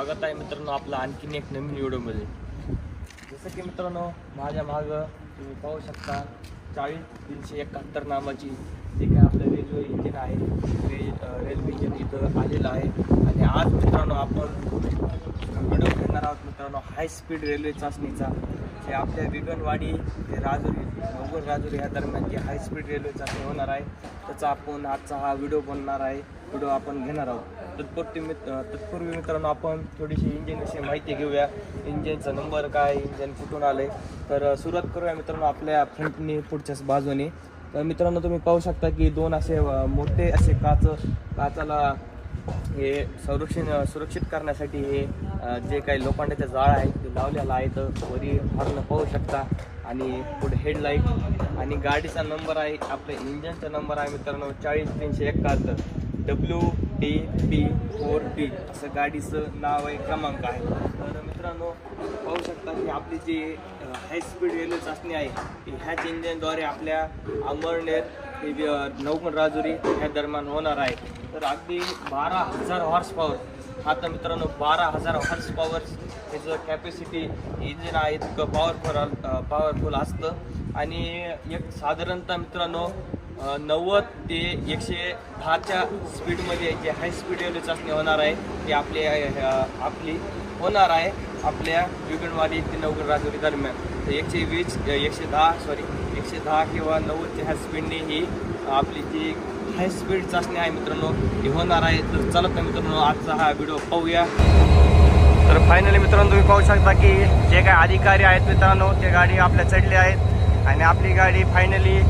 स्वागत आहे मित्रांनो आपलं आणखीन एक नवीन व्हिडिओमध्ये. जसं की मित्रांनो माझ्या मागं तुम्ही पाहू शकता चाळीस तीनशे एकाहत्तर नावाची जे काय आपलं रेल्वे इंजिन आहे रे रेल्वे इंजिन इथं आलेलं आहे. आणि आज मित्रांनो आपण व्हिडिओ घेणार आहोत मित्रांनो हाय स्पीड रेल्वे चाचणीचा. जे आपल्या विगनवाडी ते राजुरी नवगड राजुरी या दरम्यान जी हाय स्पीड रेल्वे चाचणी होणार आहे त्याचा आपण आजचा हा व्हिडिओ बनणार आहे. व्हिडिओ आपण घेणार आहोत. तत्पूर्वी मित तत्पूर्वी मित्रांनो आपण थोडीशी इंजिनविषयी माहिती घेऊया. इंजिनचा नंबर काय इंजिन कुठून आलं आहे तर सुरुवात करूया मित्रांनो आपल्या फ्रंटनी पुढच्याच बाजूने. तर मित्रांनो तुम्ही पाहू शकता की दोन असे मोठे असे काच काचाला हे संरक्षण सुरक्षित करण्यासाठी हे जे काही लोखंडाचे जाळ आहे ते लावलेलं आहे तर वरी हॉर्न पाहू शकता. आणि पुढे हेडलाईट आणि गाडीचा नंबर आहे आपल्या इंजनचा नंबर आहे मित्रांनो चाळीस तीनशे एकाहत्तर. W D P four D असं गाडीचं नाव आहे क्रमांक आहे. तर मित्रांनो पाहू शकता की आपली जी हाय स्पीड रेल्वे चाचणी आहे ती ह्याच इंजिनद्वारे आपल्या अंबरनेर ते राजुरी ह्या दरम्यान होणार आहे. तर अगदी बारा हजार हॉर्स पॉवर आता मित्रांनो बारा हजार हॉर्स पॉवर त्याचं कॅपॅसिटी इंजिन आहे इतकं पॉवरफुल पॉवरफुल असतं. आणि एक साधारणतः मित्रांनो नव्वद ते एकशे दहाच्या स्पीडमध्ये जे हाय स्पीड रेल्वे चाचणी होणार आहे ती आपली आपली होणार आहे आपल्या विगणवाडी ते नवगड राजवरी दरम्यान. तर एकशे वीस एकशे दहा सॉरी एकशे दहा किंवा नव्वदच्या ह्या स्पीडने ही आपली जी हाय स्पीड चाचणी आहे मित्रांनो ती होणार आहे. तर चला तर मित्रांनो आजचा हा व्हिडिओ पाहूया. तर फायनली मित्रांनो तुम्ही पाहू शकता की जे काय अधिकारी आहेत मित्रांनो ते गाडी आपल्या चढले आहेत आणि आपली गाडी फायनली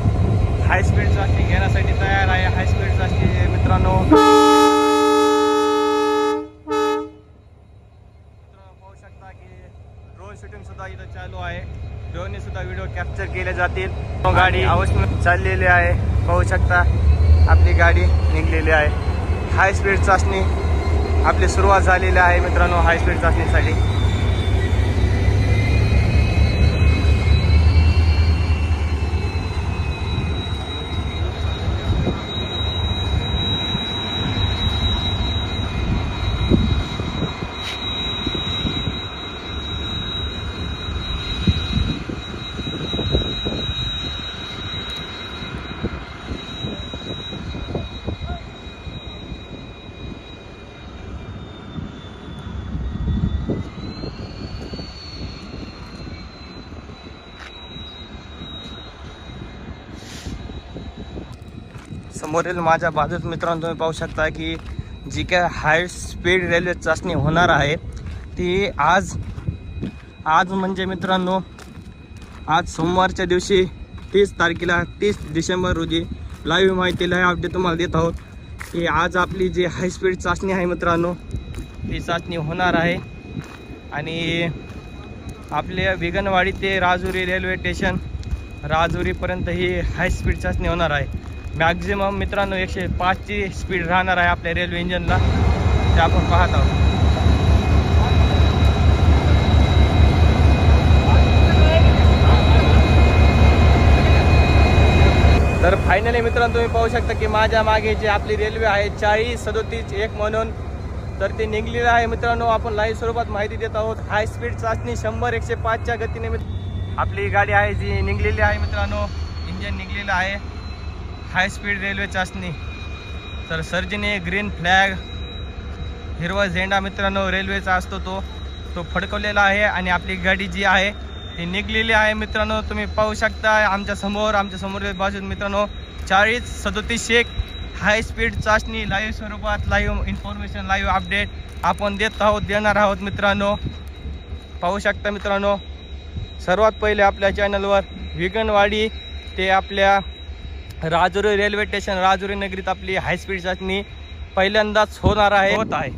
हाय स्पीड चाचणी घेण्यासाठी तयार आहे. हाय स्पीड चाचणी मित्रांनो. मित्रांनो पाहू शकता की ड्रोन शूटिंग सुद्धा इथं चालू आहे. ड्रोनने सुद्धा व्हिडिओ कॅप्चर केले जातील. गाडी अवश्य चाललेली आहे. पाहू शकता आपली गाडी निघलेली आहे. हाय स्पीड चाचणी आपली सुरुवात झालेली आहे मित्रांनो हाय स्पीड चाचणीसाठी. समोरील माझ्या बाजूत मित्रांनो तुम्ही पाहू शकता की जी काय हाय स्पीड रेल्वे चाचणी होणार आहे ती आज आज म्हणजे मित्रांनो आज सोमवारच्या दिवशी तीस तारखेला तीस डिसेंबर रोजी लाईव्ह माहिती लाईव्ह अपडेट तुम्हाला देत आहोत की आज आपली जी हाय स्पीड चाचणी आहे मित्रांनो ती चाचणी होणार आहे. आणि आपल्या विगनवाडी ते राजुरी रेल्वे स्टेशन राजुरीपर्यंत ही हाय स्पीड चाचणी होणार आहे. मॅक्झिमम मित्रांनो एकशे पाचची स्पीड राहणार आहे आपल्या रेल्वे इंजनला ते आपण पाहत आहोत. तर फायनली मित्रांनो तुम्ही पाहू शकता की माझ्या मागे जी आपली रेल्वे आहे चाळीस सदोतीस एक म्हणून तर ते निघलेलं आहे मित्रांनो. आपण लाईव्ह स्वरूपात माहिती देत आहोत. हाय स्पीड चाचणी शंभर एकशे पाचच्या गतीने आपली गाडी आहे जी निघलेली आहे मित्रांनो. इंजन निघलेलं आहे. हाय स्पीड रेल्वे चाचणी तर सर्जीने ग्रीन फ्लॅग हिरवा झेंडा मित्रांनो रेल्वेचा असतो तो. तो फडकवलेला आहे आणि आपली गाडी जी आहे ती निघलेली आहे मित्रांनो. तुम्ही पाहू शकता आमच्यासमोर आमच्यासमोर बाजूत मित्रांनो चाळीस सदोतीस एक हाय स्पीड चाचणी लाईव्ह स्वरूपात लाईव्ह इन्फॉर्मेशन लाईव्ह अपडेट आपण देत आहोत देणार आहोत मित्रांनो. पाहू शकता मित्रांनो सर्वात पहिले आपल्या चॅनलवर विगनवाडी ते आपल्या राजुरी रेल्वे स्टेशन राजुरी नगरीत आपली हाय स्पीड चाचणी पहिल्यांदाच होणार आहे. होत आहे.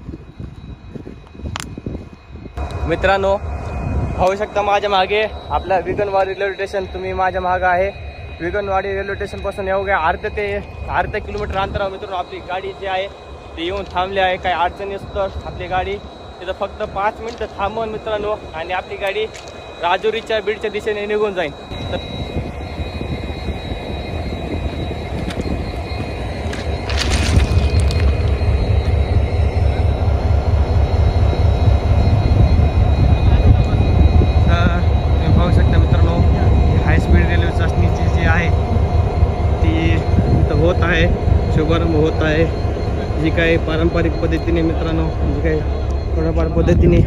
मित्रांनो पाहू शकता माझ्या मागे आपला विगनवाडी रेल्वे स्टेशन तुम्ही माझ्या मागे आहे. विगनवाडी रेल्वे स्टेशनपासून एवढ्या अर्ध ते अर्धा किलोमीटर अंतरावर मित्रांनो आपली गाडी जी आहे ती येऊन थांबली आहे. काही अडचणी असतं आपली गाडी तिथं फक्त पाच मिनटं थांबवून मित्रांनो आणि आपली गाडी राजुरीच्या बीडच्या दिशेने निघून जाईल. तर जी काही पारंपरिक पद्धतीने मित्रांनो जी काही थोड्याफार पद्धतीने.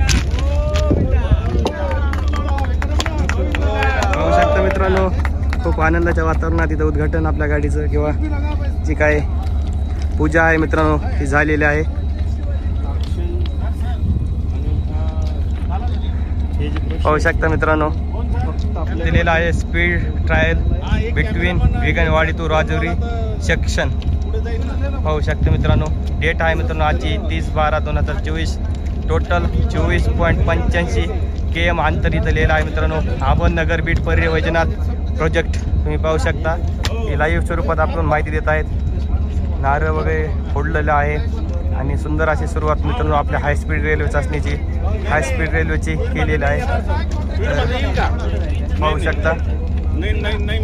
पाहू शकता मित्रांनो खूप आनंदाच्या वातावरणात इथं उद्घाटन आपल्या गाडीचं किंवा जी काय पूजा आहे मित्रांनो ती झालेली आहे. पाहू शकता मित्रांनो दिलेला आहे speed trial between Veganwadi to Rajouri section पाहू शकता मित्रांनो. डेट आहे मित्रांनो आजची तीस बारा दोन हजार चोवीस. टोटल चोवीस पॉईंट पंच्याऐंशी के एम अंतर इथं लिहिलं आहे मित्रांनो. आपण नगर बीट पर्य वैजनाथ प्रोजेक्ट तुम्ही पाहू शकता. हे लाईव्ह स्वरूपात आपण माहिती देत आहेत. नारळ वगैरे फोडलेलं आहे. आणि सुंदर अशी सुरुवात मित्रांनो आपल्या हाय स्पीड रेल्वे चाचणीची. हाय स्पीड रेल्वेची केलेली आहे. पाहू शकता. नाही नाही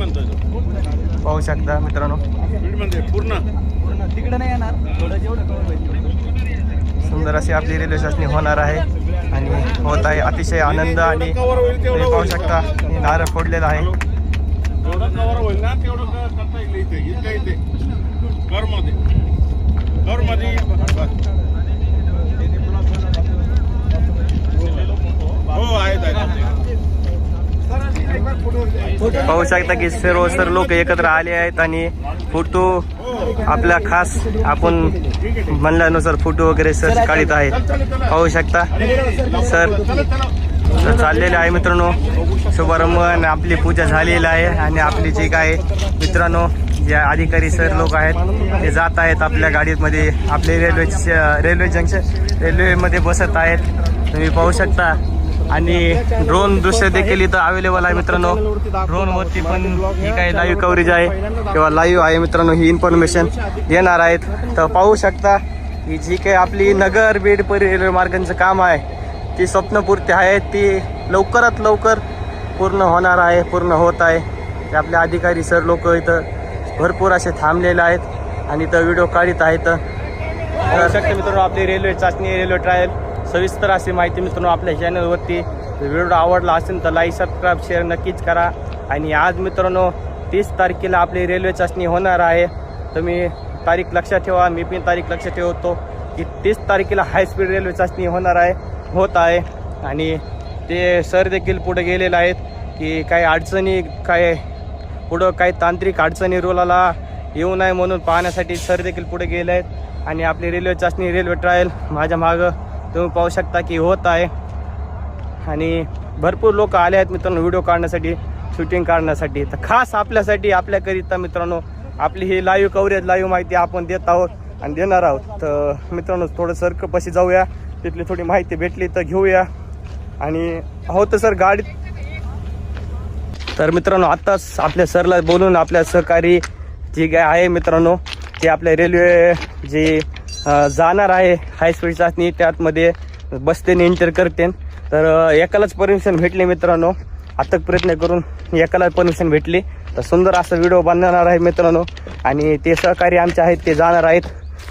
पाहू शकता मित्रांनो. पूर्ण तिकडे नाही येणार. थोडं जेवढं कवर होईल सुंदर अशी आपली रेल्वे चाचणी होणार आहे. आणि होत आहे अतिशय आनंद आणि कवर होईल तुम्ही तेवढं पाहू. शकता हे नारळ फोडलेलं आहे. जेवढं कवर होईल ना तेवढं क- करता येईल इथे इथल्या इथे करमध्ये करमध्ये बस. हो आहेत आहेत पाहू शकता की सर्व सर लोक एकत्र आले आहेत आणि फोटो आपला खास आपण म्हणल्यानुसार फोटो वगैरे सर काढत आहेत. पाहू शकता. सर चाललेले आहे मित्रांनो. शुभारंभ आणि आपली पूजा झालेली आहे आणि आपली जी काय मित्रांनो जे अधिकारी सर लोक आहेत ते जात आहेत आपल्या गाडीमध्ये. आपले रेल्वे रेल्वे जंक्शन रेल्वेमध्ये बसत आहेत. तुम्ही पाहू शकता. आणि ड्रोन दृश्य देखील इथं अवेलेबल आहे मित्रांनो. ड्रोनवरती पण ही काही लाईव्ह कव्हरेज आहे किंवा लाईव्ह आहे मित्रांनो ही इन्फॉर्मेशन येणार आहेत. तर पाहू शकता ही जी काही आपली नगर बीड परी रेल्वे मार्गांचं काम आहे ती स्वप्नपूर्ती आहे. ती लवकरात लवकर पूर्ण होणार आहे पूर्ण होत आहे. ते आपले अधिकारी सर लोक इथं भरपूर असे थांबलेले आहेत आणि इथं व्हिडिओ काढत आहेत. तर मित्रांनो आपली रेल्वे चाचणी रेल्वे ट्रायल सविस्तर अशी माहिती मित्रांनो आपल्या चॅनलवरती व्हिडिओ आवडला असेल तर लाईक सबस्क्राईब शेअर नक्कीच करा. आणि आज मित्रांनो तीस तारखेला आपली रेल्वे चाचणी होणार आहे. तुम्ही तारीख लक्षात ठेवा मी पण तारीख लक्षात ठेवतो की तीस तारखेला हाय स्पीड रेल्वे चाचणी होणार आहे होत आहे. आणि ते सर देखील पुढे गेलेले आहेत की काही अडचणी काय पुढं काही तांत्रिक अडचणी रोलाला येऊ नये म्हणून पाहण्यासाठी सर देखील पुढे गेले आहेत. आणि आपली रेल्वे चाचणी रेल्वे ट्रायल माझ्या मागं तुम्ही पाहू शकता की होत आहे. आणि भरपूर लोक आले आहेत मित्रांनो व्हिडिओ काढण्यासाठी शूटिंग काढण्यासाठी. तर खास आपल्यासाठी आपल्याकरिता मित्रांनो आपली ही लाईव्ह कव्हरेज लाईव्ह माहिती आपण देत आहोत आणि देणार आहोत. तर मित्रांनो थोडं सर्कपाशी जाऊया. तिथली थोडी माहिती भेटली तर घेऊया. आणि हो तर सर गाडीत. तर मित्रांनो आत्ताच आपल्या सरला बोलून आपल्या सहकारी जी काय आहे मित्रांनो ते आपल्या रेल्वे जी जाणार आहे हाय स्पीड चाचणी त्यातमध्ये बसते एंटर करते तर एकालाच परमिशन भेटले मित्रांनो. आतक प्रयत्न करून एकाला परमिशन भेटली. तर सुंदर असा व्हिडिओ बनणार आहे मित्रांनो. आणि ते सहकारी आमचे आहेत ते जाणार आहेत.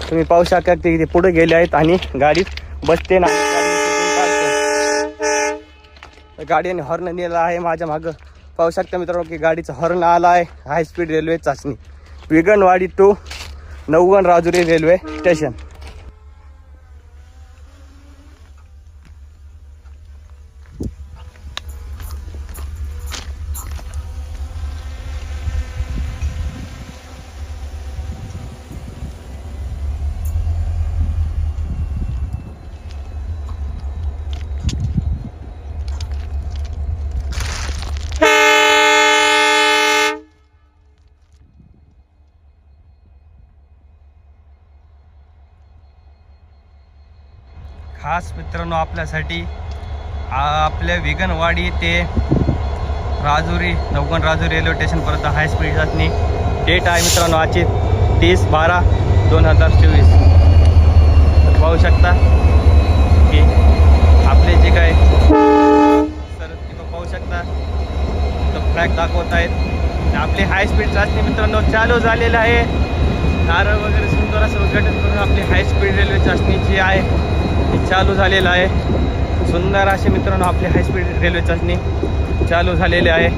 तुम्ही पाहू शकता की ते पुढे गेले आहेत आणि गाडीत बसते ना गाडीने हॉर्न नेला आहे माझ्या मागं. पाहू शकता मित्रांनो की गाडीचं हॉर्न आला आहे. हाय स्पीड रेल्वे चाचणी. Viganwadi to Navgan Rajuri railway station. खास मित्रांनो आपल्यासाठी आपल्या विगनवाडी ते राजुरी नवगण राजुरी रेल्वे स्टेशनपर्यंत हाय स्पीड चाचणी. डेट आहे मित्रांनो आजची तीस बारा दोन हजार चोवीस. तर पाहू शकता की आपले जे काय सर तिथं पाहू शकता. तर फ्लॅग दाखवत आहेत. आपली हाय स्पीड चाचणी मित्रांनो चालू झालेलं आहे. नारळ वगैरे सुंदर असं उद्घाटन करून आपली हाय स्पीड रेल्वे चाचणी जी आहे. चालू झालेला आहे. सुंदर असे मित्रांनो आपली हायस्पीड रेल्वे चाचणी चालू झालेली आहे.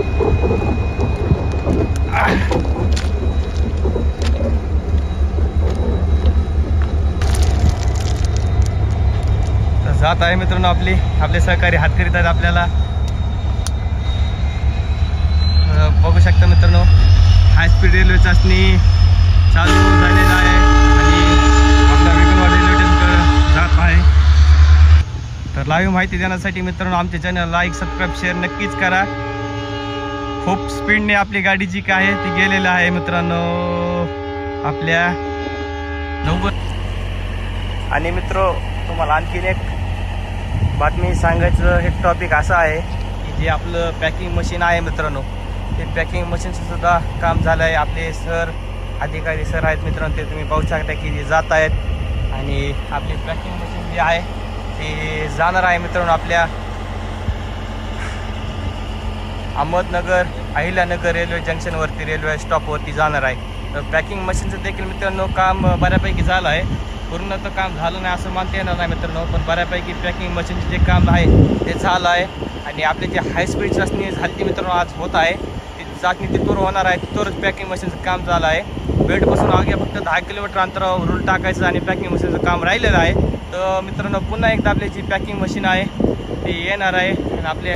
जात आहे मित्रांनो आपली. आपले सहकारी हात करीत आहेत आपल्याला. बघू शकता मित्रांनो हायस्पीड रेल्वे चाचणी चालू झालेली लाईव्ह माहिती देण्यासाठी मित्रांनो आमच्या चॅनल लाईक सबस्क्राईब शेअर नक्कीच करा. खूप स्पीडने आपली गाडी जी काय आहे ती गेलेली आहे मित्रांनो. आपल्या नव्वद आणि मित्र तुम्हाला आणखीन एक बातमी सांगायचं एक टॉपिक असं आहे की जे आपलं पॅकिंग मशीन आहे मित्रांनो. ते पॅकिंग मशीनचं सुद्धा काम झालं आहे. आपले सर अधिकारी सर आहेत मित्रांनो ते तुम्ही पाहू शकता की जे जात आहेत. आणि आपली पॅकिंग मशीन जी आहे ती जाणार आहे मित्रांनो आपल्या अहमदनगर अहिल्यानगर रेल्वे जंक्शनवरती रेल्वे स्टॉपवरती जाणार आहे. तर पॅकिंग मशीनचं देखील मित्रांनो काम बऱ्यापैकी झालं आहे. पूर्ण तर काम झालं नाही असं मानता येणार नाही मित्रांनो पण बऱ्यापैकी पॅकिंग मशीनचे जे काम आहे ते झालं आहे. आणि आपली जी हाय स्पीड चाचणी झाली ती मित्रांनो आज होत आहे. ती चाचणी तिथवर होणार आहे तिथवरच पॅकिंग मशीनचं काम झालं आहे. बेडपासून अवघ्या फक्त दहा किलोमीटर अंतरावर रूल टाकायचं आणि पॅकिंग मशीनचं काम राहिलेलं आहे. तर मित्रांनो पुन्हा एकदा आपली जी पॅकिंग मशीन आहे ती येणार आहे. आणि आपले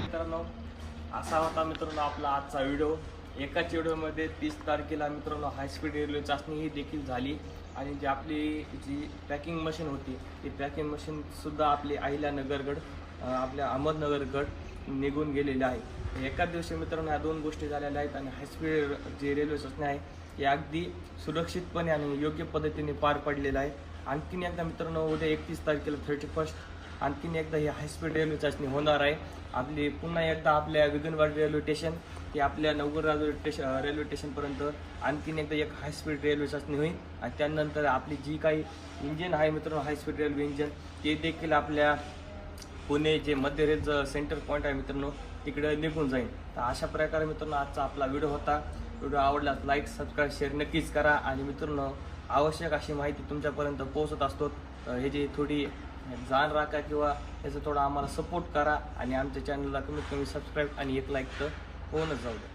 मित्रांनो असा होता मित्रांनो आपला आजचा व्हिडिओ एकाच व्हिडिओमध्ये तीस तारखेला मित्रांनो हायस्पीड रेल्वे चाचणी ही देखील झाली. आणि जी आपली जी पॅकिंग मशीन होती ती पॅकिंग मशीनसुद्धा आपली अहिल्यानगरगड नगरगड आपल्या अहमदनगरगड निघून गेलेली आहे. एकाच दिवशी मित्रांनो ह्या दोन गोष्टी झालेल्या आहेत आणि हायस्पीड जे जी रेल्वे चाचणी आहे हे अगदी सुरक्षितपणे आणि योग्य पद्धतीने पार पडलेलं आहे. आणखीन एकदा मित्रांनो उद्या एकतीस तारखेला थर्टी फर्स्ट आणखीन एकदा ही हायस्पीड रेल्वे चाचणी होणार आहे. आपली पुन्हा एकदा आपल्या विगनवाडी रेल्वे स्टेशन ते आपल्या नवगर रेल्वे स्टेशन रेल्वे स्टेशनपर्यंत आणखीन एकदा एक हायस्पीड रेल्वे चाचणी होईल. आणि त्यानंतर आपली जी काही इंजिन आहे मित्रांनो हायस्पीड रेल्वे इंजिन ते देखील आपल्या पुणे जे मध्य रेलचं सेंटर पॉईंट आहे मित्रांनो तिकडे निघून जाईल. तर अशा प्रकारे मित्रांनो आजचा आपला व्हिडिओ होता. व्हिडिओ आवडला लाईक सबस्क्राईब शेअर नक्कीच करा. आणि मित्रांनो आवश्यक अशी माहिती तुमच्यापर्यंत पोहोचत असतो. हे जी थोडी जाण राखा किंवा याचं थोडं आम्हाला सपोर्ट करा आणि आमच्या चॅनलला कमीत कमी सबस्क्राईब आणि एक लाईक तर होऊनच जाऊ द्या.